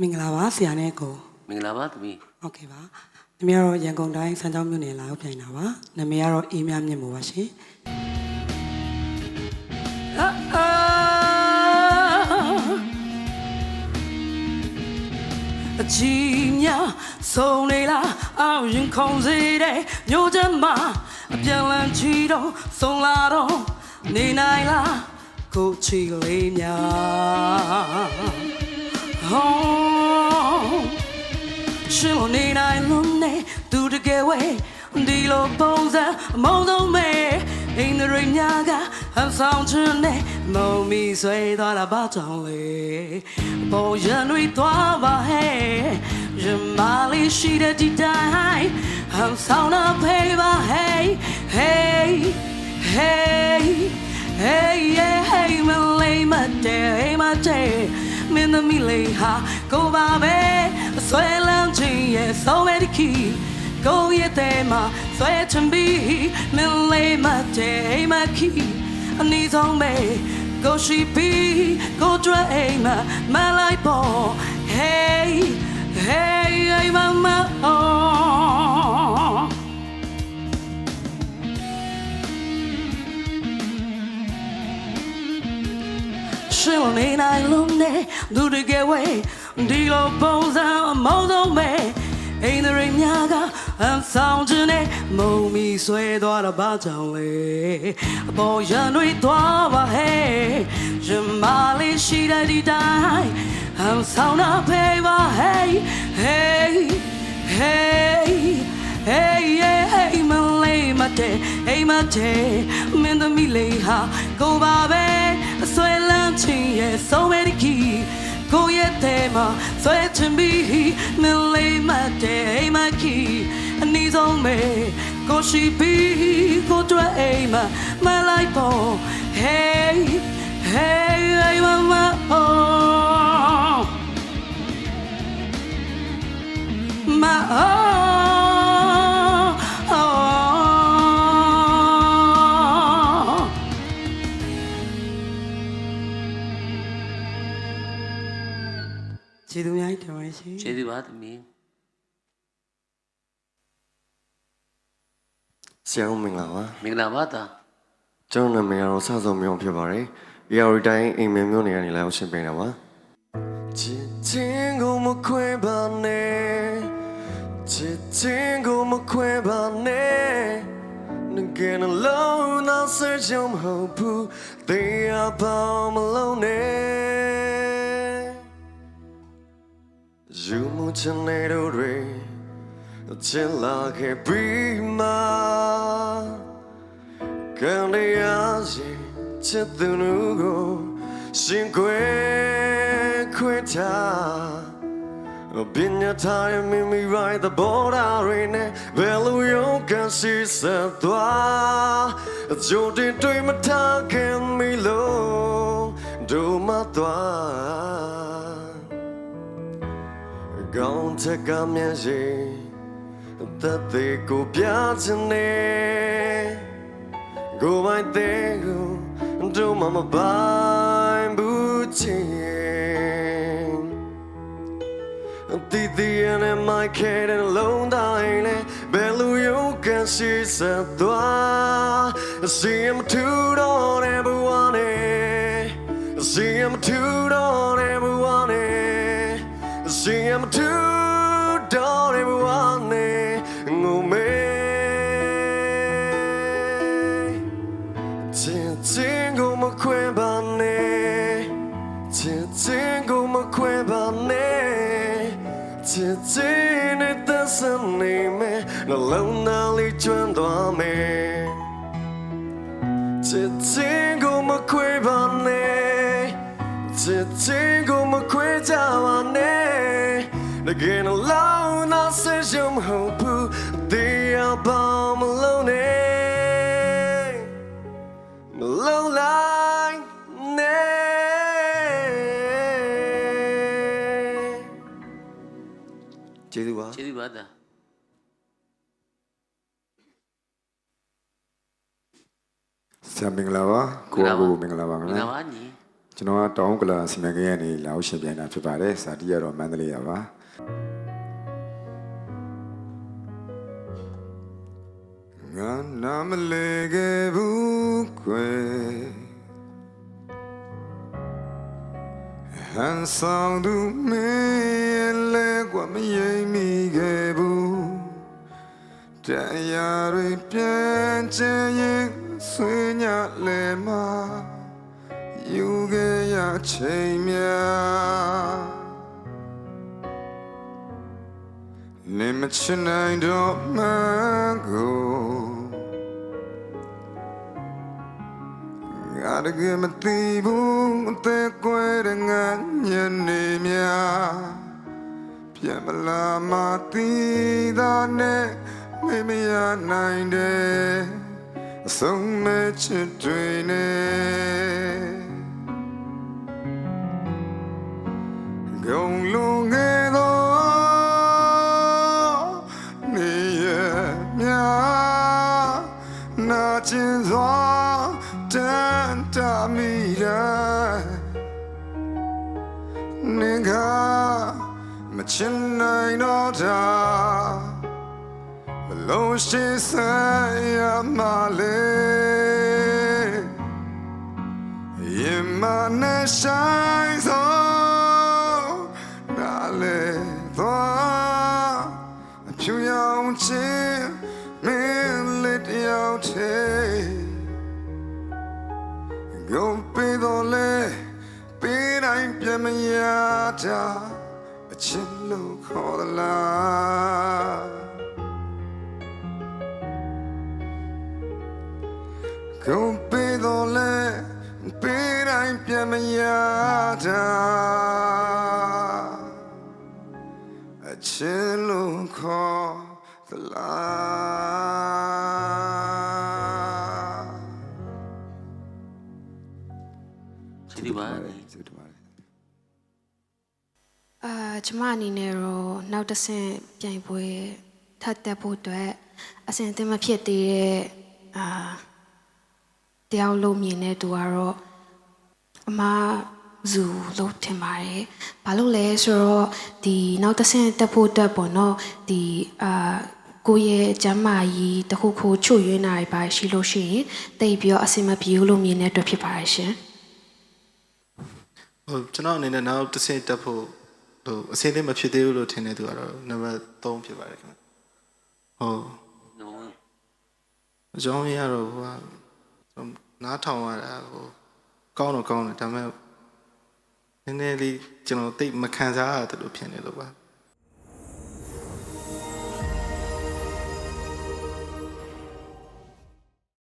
မင်္ဂလာပါဆရာနဲ့ကိုမင်္ဂလာပါသမီးဟုတ်ကဲ့ပါနမကတော့ရန်ကုန်တိုင်းစမ်းချောင်းမြို့နယ်လာရောက်ပြိုင်တာပါနမကတော့အေးမြမြင့်မို့ပါရှင်အာအာအကြီးများဆုံးနေလားအောင်ရင်ခုံစေတဲ့မြို့ချမ်းမှာအပြန်လန်းချီတော့ဆုံးလာတော့နေနိုင်လားကိုချီလေးများ ရှင်လို့နေနိုင်လို့နေသူတကယ်ဝဲဒီလိုပုံစံအမုံဆုံးမဲအိမ်တွေများကဟန်ဆောင်ချင်နေမုံမီဆွဲသွားတာဘာကြောင့်လဲပုံရံတွေသွားပါဟဲ့ရမလေးရှိတဲ့ဒီတိုင်းဟန်ဆောင်တာဖေးပါဟဲ့ hey hey hey yeah hey မလေးမတဲ့ hey မတဲ့မင်းသမီးလေးဟာကိုပါပဲ အဆွဲလန်းခြင်းရဲ့ဆုံးမဲ့တခီကိုရဲ့တဲ့မှာဆွဲချင်ပြီးမင်းလေးမတဲ့ hey မခီအနီးဆုံးပဲကိုရှိပြီးကိုကြွအိမ်မှာမလိုက်ပေါ် hey hey hey mama oh ရှင်နေနိုင်လုံးနဲ့သူတကယ်ဝဲဒီလိုပုံစံအမောင်းဆုံးပဲအိမ်တွေများကအန်ဆောင်ခြင်းနဲ့မုံမီဆွဲသွားတာဘာကြောင့်လဲအပေါ်ရန်တွေသွားပါဟဲ့ရမလေးရှိတဲ့ဒီတိုင်းအန်ဆောင်တာဖေးပါဟဲ့ hey hey hey yeah hey မလေးမတဲ့ hey မတဲ့မင်းသမီးလေးဟာကိုပါပဲအ ဆွဲလန်းချင်းရဲ့ဆုံးမဲ့ဒီခီကိုရဲ့တဲ့မှာဆွဲချင်ပြီးမင်းလေးမတဲ့ hey မခီအနီးဆုံးပဲကိုရှိပြီးကိုတွေ့အိမ်မှာမလိုက်ပေါ် hey hey hey mama oh my oh, ပါတယ်ရှင်ကျေးဇူးပါသမီးဆရာတို့မင်္ဂလာပါမင်္ဂလာပါသားကျွန်တော်နာမည်ကတော့ဆဆုံမျိုးဖြစ်ပါတယ် AR တိုင်းအိမ်မင်းမျိုးနေကနေလာရောက်ရှင်းပြနေတာပါချစ်ချင်းကိုမခွဲပါနဲ့ချစ်ချင်းကိုမခွဲပါနဲ့ငကယ်နှလုံးသားဆယ်ချုံမဟုတ်ဘူးတရားပေါင်း ယူမှုချင်တဲ့တို့တွေချစ်လာခဲ့ပြီးမှကန်ရစီချစ်သူကိုရှင်ခွေခွေချာပညာထားရမိမိရိုက်တဲ့ဘော်ဒါတွေနဲ့ဘယ်လိုရုံးကန်စီဆက်သွားအကြိုတင်တွေ့မထားခင်မီလို့ဒုမသွား ကောင်းချက်ကမျက်ရည်သက်သေးကိုပြချင်နေ Go by there, do mama bye booty. Titi and my kid and alone dying, Bellu you can see Satwa. See him toot on everyone, see him toot နှလုံးသားလေးကျွမ်းသွားမယ်ချစ်ချင်းကိုမခွဲပါနဲ့ချစ်ချင်းကိုမခွဲကြပါနဲ့တကယ်နှလုံးသားဆက်ရှုံးမဟုတ်ဘူးတရားပေါင်းမလုံး ဆရာမင်္ဂလာပါကိုကကိုမင်္ဂလာပါခင်မင်္ဂဗျာလာပါညီကျွန်တော်ကတောင်ကလာစီမံကိန်းကနေလာအောင်ရှင်ပြန်တာဖြစ်ပါတယ်စာတီးရတော့မန္တလေးရပါငါနာမလဲခဲ့ဘူးကွယ်ဟန်ဆောင်သူမင်းလဲကွာမရိပ်မိခဲ့ဘူးတရားတွေပြန်ချင်ရင် ဆွေးညလဲမှာယူခဲ့ရချိန်များနေမချင်နိုင်တော့မှကိုငါတကယ်မသိဘူးအသက်ကွယ်တဲ့ငါညနေများပြန်မလာမသိတာနဲ့မေ့မရနိုင်တဲ့ အဆုံးမဲ့ချစ်တွေနဲ့ဂုံလုံးခဲ့သောနေရမြာနာကျင်စွာတန်တမိတယ်နေကမချင်နိုင်တော့တာ လုံးရှိဆိုင်ရမလဲရင်မနဲ့ဆိုင်သော ကုန်ပေးတော်လဲပေးတိုင်းပြန်မရတာအချင်းလုံးခေါ်သလားချစ်ဒီပါနေကျေးဇူးတင်ပါတယ်အာကျမအနေနဲ့တော့နောက်တစ်ဆင့်ပြိုင်ပွဲထပ်တက်ဖို့အတွက်အဆင်သင့်မဖြစ်သေးတဲ့အာ တယောက်လုံးမြင်တဲ့သူကတော့အမဇူလို့ထင်ပါတယ်။ဘာလို့လဲဆိုတော့ဒီနောက်တစ်ဆင့်တက်ဖို့အတွက်ပေါ့နော်ဒီအာကိုယ့်ရဲ့ကျမ်းမာရေးတစ်ခုခုချွတ်ယွင်းတာတွေပါရှိလို့ရှိရင်တိတ်ပြီးတော့အဆင်မပြေဘူးလို့မြင်တဲ့အတွက်ဖြစ်ပါတယ်ရှင်။ဟုတ်ကျွန်တော်အနေနဲ့နောက်တစ်ဆင့်တက်ဖို့ဟိုအစင်းလေးမဖြစ်သေးဘူးလို့ထင်တဲ့သူကတော့နံပါတ်3ဖြစ်ပါတယ်ခင်ဗျဟုတ်နော်အကြောင်းရင်းကတော့ဟိုကကျွန်တော် နားထောင်ရတာဟိုကောင်းတော့ကောင်းတယ်ဒါပေမဲ့နည်းနည်းလေးကျွန်တော်တိတ်မခံစားရတယ်လို့ဖြစ်နေလို့ပါ